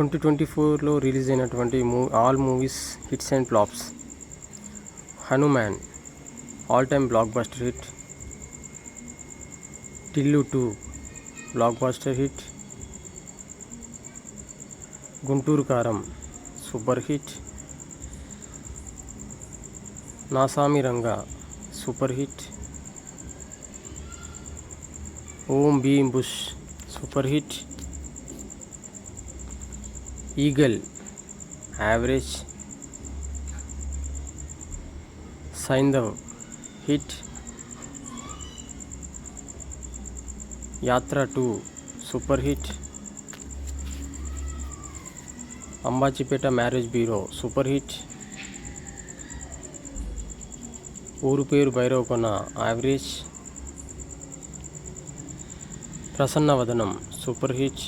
Twenty twenty ఫోర్లో release అయినటువంటి మూ all movies hits and flops. Hanuman all time blockbuster hit. Tillu two blockbuster hit. Guntur Kaaram super hit. Naa Saami Ranga super hit. Om Bheem Bush super hit. Eagle average Saindhav hit Yatra two super hit Ambajipeta marriage bureau super hit Ooru Peru Bhairavakona average Prasannavadanam super hit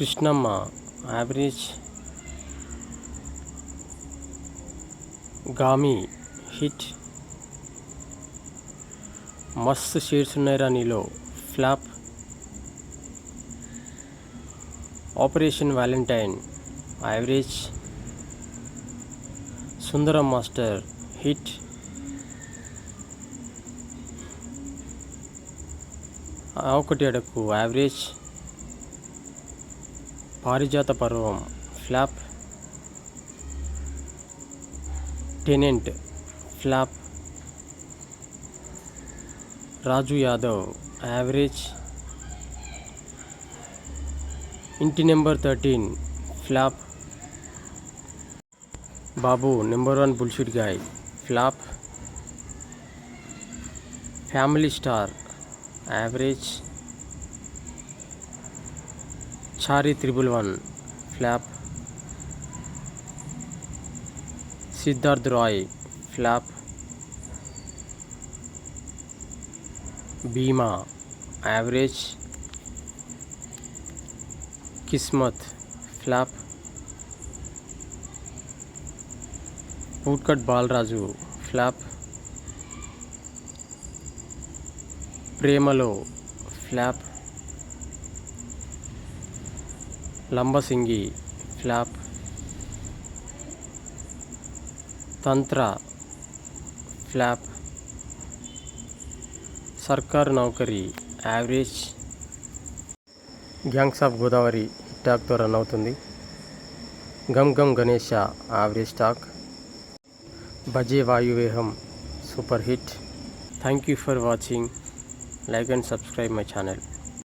Krishnamma average Gaami hit. మస్తు shades ఉన్నాయిరా నీలో. Flop. Operation Valentine average Sundaram master hit. ఆ ఒకటి అడకు average Parijata Parvam flop tenant flop Raju Yadav average ఇంటి number thirteen flop Babu number one bullshit guy flop family star average Chaari triple one flop Siddharth Roy flop Bhimaa average Kismat flop bootcut Balaraju flop ప్రేమలో flop Lambasingi flop. Tantra flop. Sarkaar Naukari average. Gangs of Godavari హిట్టాక్తో run అవుతుంది. Gam Gam Ganesha average talk. Baje Vayuvegam super hit. Thank you for watching. Like and subscribe my channel.